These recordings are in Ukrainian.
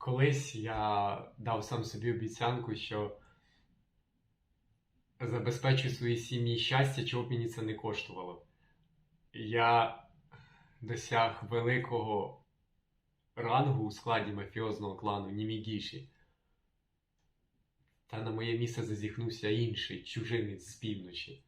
Колись я дав сам собі обіцянку, що забезпечу своїй сім'ї щастя, чого б мені це не коштувало. Я досяг великого рангу у складі мафіозного клану Німігіші. Та на моє місце зазіхнувся інший чужинець з півночі.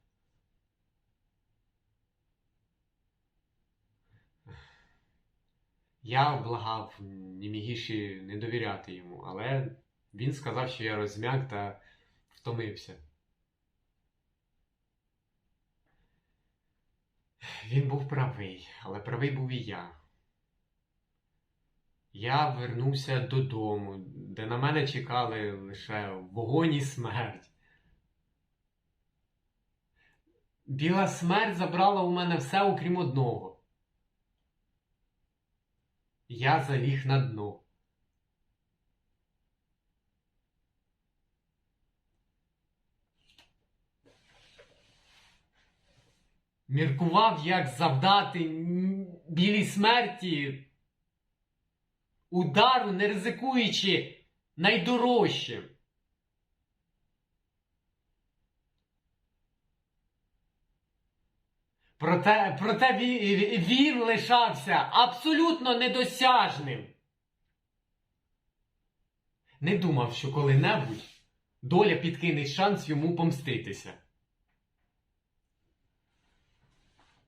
Я благав Німігіші не довіряти йому, але він сказав, що я розм'як та втомився. Він був правий, але правий був і я. Я вернувся додому, де на мене чекали лише вогонь і смерть. Біла смерть забрала у мене все, окрім одного. Я заліг на дно. Міркував, як завдати білій смерті удару, не ризикуючи найдорожчим. Проте, проте ві- він лишався абсолютно недосяжним. Не думав, що коли-небудь доля підкине шанс йому помститися.